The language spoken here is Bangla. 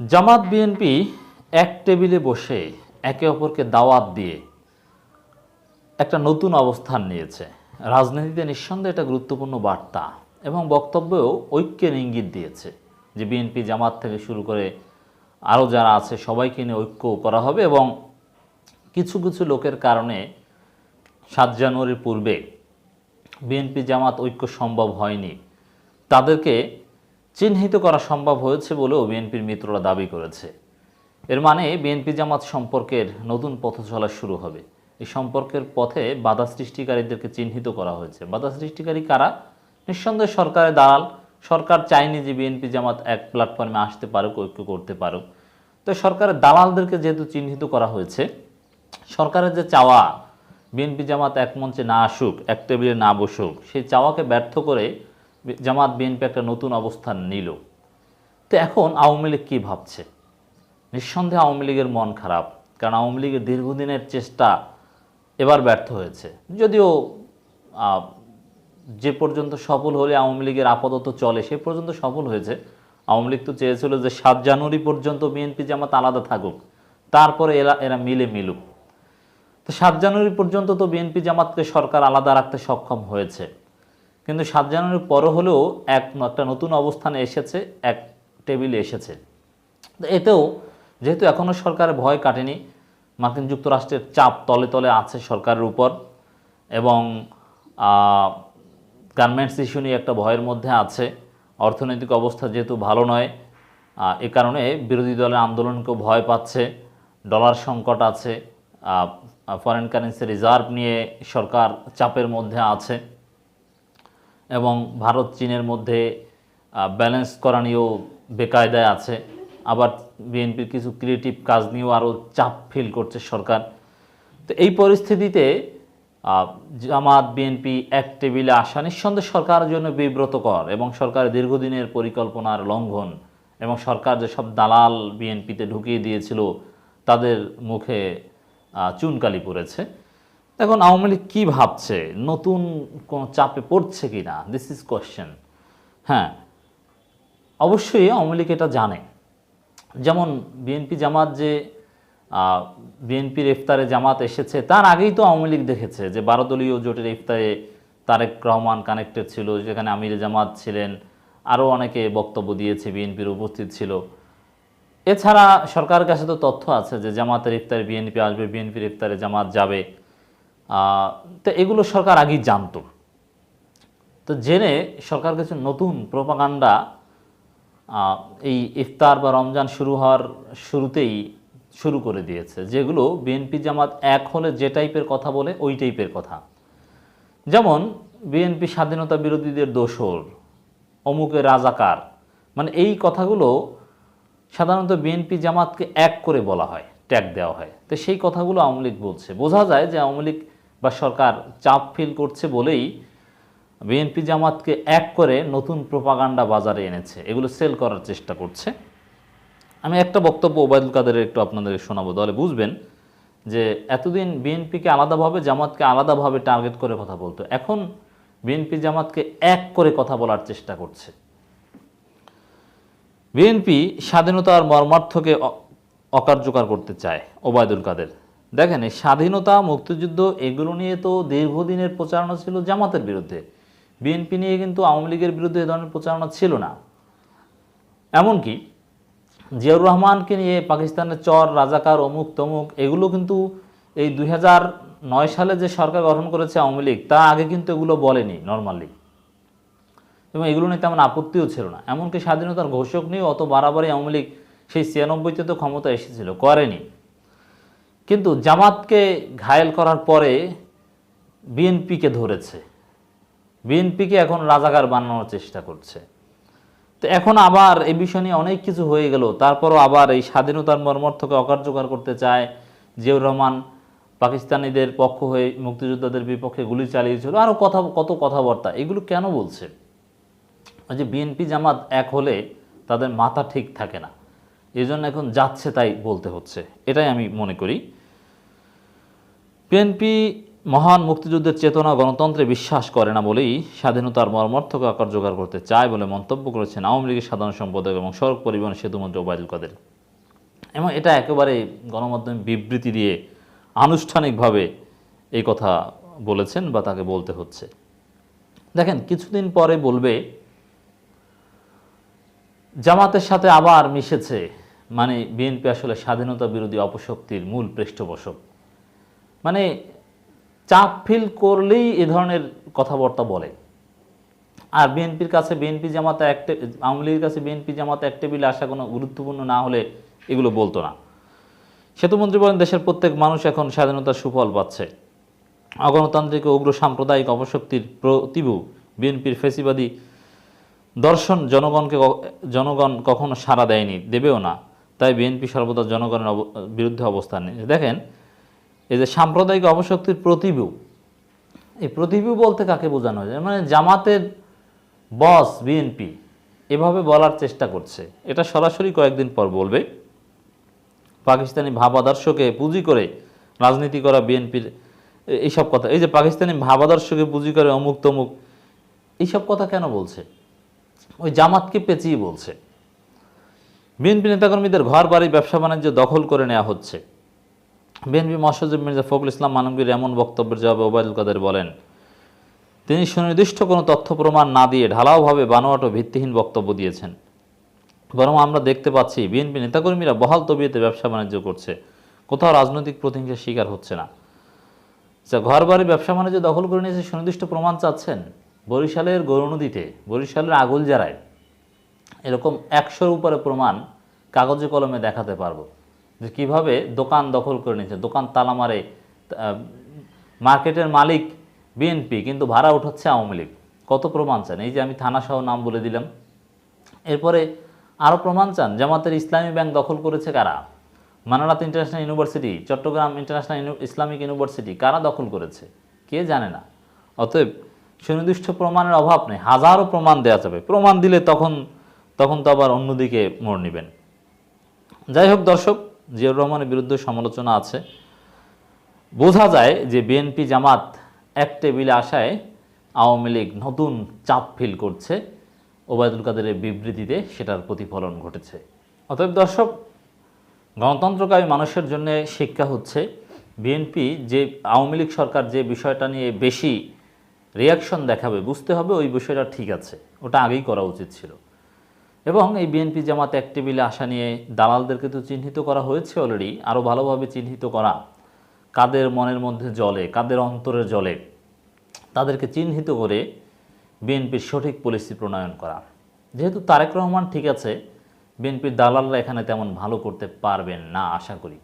জামাত বিএনপি এক টেবিলে বসে একে অপরকে দাওয়াত দিয়ে একটা নতুন অবস্থান নিয়েছে। রাজনীতিতে নিঃসন্দেহে এটা গুরুত্বপূর্ণ বার্তা এবং বক্তব্যেও ঐক্যের ইঙ্গিত দিয়েছে যে বিএনপি জামাত থেকে শুরু করে আরও যারা আছে সবাইকে নিয়ে ঐক্য করা হবে এবং কিছু কিছু লোকের কারণে সাত জানুয়ারির পূর্বে বিএনপি জামাত ঐক্য সম্ভব হয়নি। তাদেরকে চিহ্নিত করা সম্ভব হয়েছে বলেও বিএনপির মিত্ররা দাবি করেছে। এর মানে বিএনপি জামাত সম্পর্কের নতুন পথ চলা শুরু হবে। এই সম্পর্কের পথে বাধা সৃষ্টিকারীদেরকে চিহ্নিত করা হয়েছে। বাধা সৃষ্টিকারী কারা? নিঃসন্দেহে সরকারের দালাল। সরকার চায়নি যে বিএনপি জামাত এক প্ল্যাটফর্মে আসতে পারুক, ঐক্য করতে পারুক। তো সরকারের দালালদেরকে যেহেতু চিহ্নিত করা হয়েছে, সরকারের যে চাওয়া, বিএনপি জামাত এক মঞ্চে না আসুক, এক টেবিলে না বসুক, সেই চাওয়াকে ব্যর্থ করে জামাত বিএনপি একটা নতুন অবস্থান নিল। তো এখন আওয়ামী লীগ কী ভাবছে? নিঃসন্দেহে আওয়ামী লীগের মন খারাপ, কারণ আওয়ামী লীগের দীর্ঘদিনের চেষ্টা এবার ব্যর্থ হয়েছে। যদিও যে পর্যন্ত সফল হলে আওয়ামী লীগের আপাতত চলে, সে পর্যন্ত সফল হয়েছে। আওয়ামী লীগ তো চেয়েছিল যে সাত জানুয়ারি পর্যন্ত বিএনপি জামাত আলাদা থাকুক, তারপরে এরা এরা মিলে মিলুক। তো সাত জানুয়ারি পর্যন্ত তো বিএনপি জামাতকে সরকার আলাদা রাখতে সক্ষম হয়েছে। কিন্তু সাত জানুয়ারির পরও হলেও এক একটা নতুন অবস্থানে এসেছে, এক টেবিলে এসেছে। এতেও যেহেতু এখনও সরকারের ভয় কাটেনি, মার্কিন যুক্তরাষ্ট্রের চাপ তলে তলে আছে সরকারের উপর এবং গার্মেন্টস ইস্যু নিয়ে একটা ভয়ের মধ্যে আছে। অর্থনৈতিক অবস্থা যেহেতু ভালো নয় এ কারণে বিরোধী দলের আন্দোলনকেও ভয় পাচ্ছে, ডলার সংকট আছে ফরেন কারেন্সি রিজার্ভ নিয়ে সরকার চাপের মধ্যে আছে। এবং ভারত, চীনের মধ্যে ব্যালেন্স করা নিয়েও বেকায়দায় আছে। আবার বিএনপির কিছু ক্রিয়েটিভ কাজ নিয়েও আরও চাপ ফিল করছে সরকার। তো এই পরিস্থিতিতে জামাত বিএনপি এক টেবিলে আসা নিঃসন্দেহে সরকারের জন্য বিব্রতকর এবং সরকারের দীর্ঘদিনের পরিকল্পনার লঙ্ঘন এবং সরকার যেসব দালাল বিএনপিতে ঢুকিয়ে দিয়েছিল, তাদের মুখে চুনকালি পড়েছে। এখন আওয়ামী লীগ কী ভাবছে? নতুন কোনো চাপে পড়ছে কি না দিস ইজ কোয়েশ্চেন হ্যাঁ অবশ্যই আওয়ামী লীগ এটা জানে। যেমন বিএনপি জামাত যে বিএনপির ইফতারে জামাত এসেছে, তার আগেই তো আওয়ামী লীগ দেখেছে যে বারোদলীয় জোটের ইফতারে তারেক রহমান কানেক্টেড ছিল, যেখানে আমির জামাত ছিলেন আরও অনেকে বক্তব্য দিয়েছে, বিএনপির উপস্থিত ছিল। এছাড়া সরকারের কাছে তো তথ্য আছে যে জামাতের ইফতারে বিএনপি আসবে, বিএনপির ইফতারে জামাত যাবে। তো এগুলো সরকার আগেই জানতো। তো জেনে সরকার কিছু নতুন প্রোপাগান্ডা এই ইফতার বা রমজান শুরু হওয়ার শুরুতেই শুরু করে দিয়েছে, যেগুলো বিএনপি জামাত এক হলে যে টাইপের কথা বলে ওই টাইপের কথা। যেমন বিএনপি স্বাধীনতা বিরোধীদের দোসর অমুকের রাজাকার মানে এই কথাগুলো সাধারণত বিএনপি জামাতকে এক করে বলা হয় ট্যাগ দেওয়া হয়। তো সেই কথাগুলো আওয়ামী লীগ বলছে। বোঝা যায় যে আওয়ামী লীগ বা সরকার চাপ ফিল করছে বলেই বিএনপি জামাতকে এক করে নতুন প্রোপাগান্ডা বাজারে এনেছে। এগুলো সেল করার চেষ্টা করছে। আমি একটা বক্তব্য ওবায়দুল কাদেরের একটু আপনাদের শোনাবো। দলে বুঝবেন যে এতদিন বিএনপিকে আলাদাভাবে, জামাতকে আলাদাভাবে টার্গেট করে কথা বলতো। এখন বিএনপি জামাতকে এক করে কথা বলার চেষ্টা করছে। বিএনপি স্বাধীনতার মর্মার্থকে অকার্যকর করতে চায় ওবায়দুল কাদের। দেখেন, এই স্বাধীনতা, মুক্তিযুদ্ধ, এগুলো নিয়ে তো দীর্ঘদিনের প্রচারণা ছিল জামাতের বিরুদ্ধে। বিএনপি নিয়ে কিন্তু আওয়ামী লীগের বিরুদ্ধে এ ধরনের প্রচারণা ছিল না। এমনকি জিয়াউর রহমানকে নিয়ে পাকিস্তানের চর, রাজাকার, অমুক তমুক, এগুলো কিন্তু এই দুই নয় সালে যে সরকার গঠন করেছে আওয়ামী লীগ, তা আগে কিন্তু এগুলো বলেনি নর্মালি এবং এগুলো নিয়ে তেমন আপত্তিও ছিল না। এমনকি স্বাধীনতার ঘোষক নিয়েও অত বাড়াবাড়ি আওয়ামী লীগ সেই ছিয়ানব্বইতে তো ক্ষমতা এসেছিল, করেনি। কিন্তু জামাতকে ঘায়েল করার পরে বিএনপিকে ধরেছে। বিএনপিকে এখন রাজাকার বানানোর চেষ্টা করছে। তো এখন আবার এই বিষয় নিয়ে অনেক কিছু হয়ে গেল। তারপরও আবার এই স্বাধীনতার মর্মর্থকে অকার্যকর করতে চায় জিয়াউর রহমান। পাকিস্তানিদের পক্ষ হয়ে মুক্তিযোদ্ধাদের বিপক্ষে গুলি চালিয়েছিল। আরও কথা, কত কথাবার্তা, এগুলো কেন বলছে? যে বিএনপি জামাত এক হলে তাদের মাথা ঠিক থাকে না। এই জন্য এখন যাচ্ছে তাই বলতে হচ্ছে। এটাই আমি মনে করি। বিএনপি মহান মুক্তিযুদ্ধের চেতনা গণতন্ত্রে বিশ্বাস করে না বলেই স্বাধীনতার মর্মার্থকে আকার জোগাড় করতে চায় বলে মন্তব্য করেছেন আওয়ামী লীগের সাধারণ সম্পাদক এবং সড়ক পরিবহন সেতুমন্ত্রী ওবায়দুল কাদের। এবং এটা একেবারে গণমাধ্যমে বিবৃতি দিয়ে আনুষ্ঠানিকভাবে এই কথা বলেছেন বা তাকে বলতে হচ্ছে। দেখেন, কিছুদিন পরে বলবে, জামাতের সাথে আবার মিশেছে। মানে বিএনপি আসলে স্বাধীনতা বিরোধী অপশক্তির মূল পৃষ্ঠপোষক। মানে চাপ ফিল করলেই এ ধরনের কথাবার্তা বলে। আর বিএনপির কাছে বিএনপি জামাতে একটে আওয়ামী লীগের কাছে বিএনপি জামাতে এক টেবিলে আসা কোনো গুরুত্বপূর্ণ না হলে এগুলো বলতো না। সেতুমন্ত্রী বলেন, দেশের প্রত্যেক মানুষ এখন স্বাধীনতার সুফল পাচ্ছে। অগণতান্ত্রিক ও উগ্র সাম্প্রদায়িক অপশক্তির প্রতিভু বিএনপির ফেসিবাদী দর্শন জনগণকে জনগণ কখনো সাড়া দেয়নি, দেবেও না। তাই বিএনপি সর্বদা জনগণের বিরুদ্ধে অবস্থান নিয়েছে। দেখেন এই যে সাম্প্রদায়িক অবশক্তির প্রতিভু, এই প্রতিভু বলতে কাকে বোঝানো যায়? মানে জামাতের বস বিএনপি এভাবে বলার চেষ্টা করছে। এটা সরাসরি কয়েকদিন পর বলবে। পাকিস্তানি ভাব আদর্শকে পুঁজি করে রাজনীতি করা বিএনপির এইসব কথা। এই যে পাকিস্তানি ভাব আদর্শকে পুঁজি করে অমুক তমুক, এইসব কথা কেন বলছে? ওই জামাতকে পেঁচিয়ে বলছে। বিএনপি নেতাকর্মীদের ঘর বাড়ি ব্যবসা বাণিজ্য দখল করে নেওয়া হচ্ছে। বিএনপি মহাসচিব মির্জা ফখরুল ইসলাম মানবীর এমন বক্তব্যের জবাবে ওবায়দুল কাদের বলেন, তিনি সুনির্দিষ্ট কোনো তথ্য প্রমাণ না দিয়ে ঢালাওভাবে বানোয়াট ভিত্তিহীন বক্তব্য দিয়েছেন। বরং আমরা দেখতে পাচ্ছি বিএনপি নেতাকর্মীরা বহাল তবিয়তে ব্যবসা বাণিজ্য করছে। কোথাও রাজনৈতিক প্রতিহিংসার শিকার হচ্ছে না। যা ঘর বাড়ি ব্যবসা বাণিজ্য দখল করে নিয়েছে সুনির্দিষ্ট প্রমাণ চাচ্ছেন বরিশালের গৌরনদীতে বরিশালের আগুল আগুলজারায়। এরকম একশোর উপরে প্রমাণ কাগজে কলমে দেখাতে পারব। যে কীভাবে দোকান দখল করে নিয়েছে। দোকান তালা মারে মার্কেটের মালিক, বিএনপি, কিন্তু ভাড়া উঠাচ্ছে আওয়ামী লীগ। কত প্রমাণ চান? এই যে আমি থানাসহ নাম বলে দিলাম। এরপরে আরও প্রমাণ চান, জামাতের ইসলামী ব্যাংক দখল করেছে কারা? Manarat international university, Chittagong international Islamic university, কারা দখল করেছে? কে জানে না। অতএব সুনির্দিষ্ট প্রমাণের অভাব নেই, হাজারো প্রমাণ দেওয়া যাবে। প্রমাণ দিলে তখন তখন তো আবার অন্যদিকে মোড় নেবেন। যাই হোক দর্শক জিয়াউর রহমানের বিরুদ্ধে সমালোচনা আছে। বোঝা যায় যে বিএনপি জামাত এক টেবিলে আসায় আওয়ামী লীগ নতুন চাপ ফিল করছে। ওবায়দুল কাদেরের বিবৃতিতে সেটার প্রতিফলন ঘটেছে। অতএব দর্শক, গণতন্ত্রকামী মানুষের জন্য শিক্ষা হচ্ছে, বিএনপি যে আওয়ামী লীগ সরকার যে বিষয়টা নিয়ে বেশি রিয়াকশন দেখাবে, বুঝতে হবে ওই বিষয়টা ঠিক আছে। ওটা আগেই করা উচিত ছিল। এবং এই বিএনপি জামাত এক টেবিলে আসা নিয়ে দালালদেরকে তো চিহ্নিত করা হয়েছে অলরেডি আরও ভালোভাবে চিহ্নিত করা। কাদের মনের মধ্যে জলে কাদের অন্তরে জলে তাদেরকে চিহ্নিত করে বিএনপির সঠিক পলিসি প্রণয়ন করা। যেহেতু তারেক রহমান ঠিক আছে, বিএনপির দালালরা এখানে তেমন ভালো করতে পারবেন না, আশা করি।